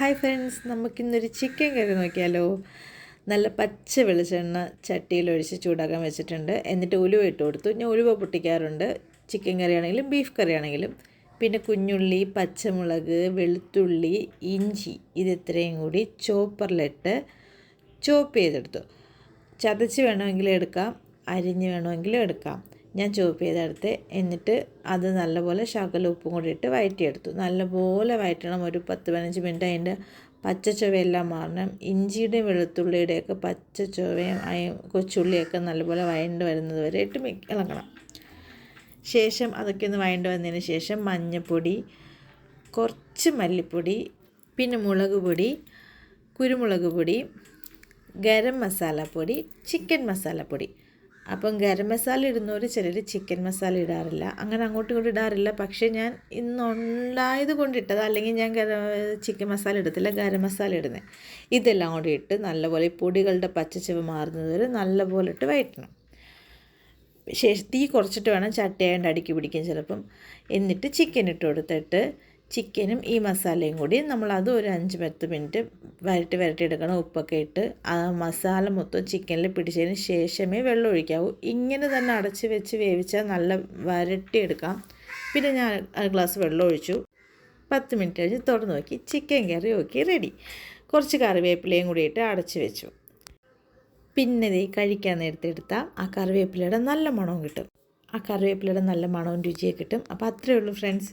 Hi friends നമുക്കിന്നൊരു chicken curry നോക്കിയാലോ. നല്ല പച്ച വെളിച്ചെണ്ണ ചട്ടിയിൽ ഒഴിച്ച് ചൂടാക്കാൻ വെച്ചിട്ടുണ്ട്. എന്നിട്ട് ഉലുവ ഇട്ട് കൊടുത്തു. ഞാൻ ഉലുവ പൊട്ടിക്കാറുണ്ട്. ചിക്കൻ കറി ആണെങ്കിലും ബീഫ് കറി ആണെങ്കിലും പിന്നെ കുഞ്ഞുള്ളി പച്ചമുളക് വെളുത്തുള്ളി ഇഞ്ചി ഇത് ഇത്രയും കൂടി ചോപ്പറിലിട്ട് ചോപ്പ് ചെയ്തെടുത്തു. ചതച്ച് വേണമെങ്കിലും എടുക്കാം. അരിഞ്ഞ് വേണമെങ്കിലും എടുക്കാം. ഞാൻ ചോപ്പ് ചെയ്തെടുത്ത് എന്നിട്ട് അത് നല്ലപോലെ ശകല ഉപ്പും കൂടി ഇട്ട് വഴറ്റിയെടുത്തു നല്ലപോലെ വഴറ്റണം ഒരു പത്ത് പതിനഞ്ച് മിനിറ്റ് അതിന്റെ പച്ച ചുവയെല്ലാം മാറണം. ഇഞ്ചിയുടെയും വെളുത്തുള്ളിയുടെയൊക്കെ പച്ച ചുവയും കൊച്ചുള്ളിയൊക്കെ നല്ലപോലെ വഴണ്ട് വരുന്നത് വരെ ഇട്ട് ഇളക്കണം. ശേഷം അതൊക്കെ ഒന്ന് വഴണ്ട് വന്നതിന് ശേഷം മഞ്ഞൾപ്പൊടി കുറച്ച് മല്ലിപ്പൊടി പിന്നെ മുളക് പൊടി കുരുമുളക് പൊടി ഗരം മസാലപ്പൊടി ചിക്കൻ മസാലപ്പൊടി. അപ്പം ഗരം മസാല ഇടുന്നവർ ചിലർ ചിക്കൻ മസാല ഇടാറില്ല. അങ്ങനെ അങ്ങോട്ടും ഇങ്ങോട്ടും ഇടാറില്ല. പക്ഷേ ഞാൻ ഇന്നുണ്ടായത് കൊണ്ട് ഇട്ടത്. അല്ലെങ്കിൽ ഞാൻ ഗരം ചിക്കൻ മസാല ഇടത്തില്ല. ഗരം മസാല ഇടുന്നത് ഇതെല്ലാം കൂടി ഇട്ട് നല്ലപോലെ പൊടികളുടെ പച്ചച്ചവ് മാറുന്നത് വരെ നല്ലപോലെ ഇട്ട് വയറ്റണം ശേഷം തീ കുറച്ചിട്ട് വേണം ചട്ടയായിട്ട് അടുക്കി പിടിക്കും ചിലപ്പം. എന്നിട്ട് ചിക്കൻ ഇട്ട് കൊടുത്തിട്ട് ചിക്കനും ഈ മസാലയും കൂടി നമ്മളത് ഒരു അഞ്ച് പത്ത് മിനിറ്റ് വരട്ടി വരട്ടി എടുക്കണം. ഉപ്പൊക്കെ ഇട്ട് ആ മസാല മൊത്തം ചിക്കനിൽ പിടിച്ചതിന് ശേഷമേ വെള്ളം ഒഴിക്കാവൂ. ഇങ്ങനെ തന്നെ അടച്ച് വെച്ച് വേവിച്ചാൽ നല്ല വരട്ടിയെടുക്കാം. പിന്നെ ഞാൻ ഒരു ഗ്ലാസ് വെള്ളം ഒഴിച്ചു. പത്ത് മിനിറ്റ് കഴിഞ്ഞ് തുറന്ന് നോക്കി. ചിക്കൻ കറി നോക്കി റെഡി. കുറച്ച് കറിവേപ്പിലയും കൂടി ഇട്ട് അടച്ച് വെച്ചു. പിന്നെ ഇത് കഴിക്കാൻ നേരത്തെ എടുത്താൽ ആ കറിവേപ്പിലയുടെ നല്ല മണവും കിട്ടും. ആ കറിവേപ്പിലയുടെ നല്ല മണവും രുചിയൊക്കെ കിട്ടും. അപ്പോൾ അത്രയേ ഉള്ളൂ ഫ്രണ്ട്സ്.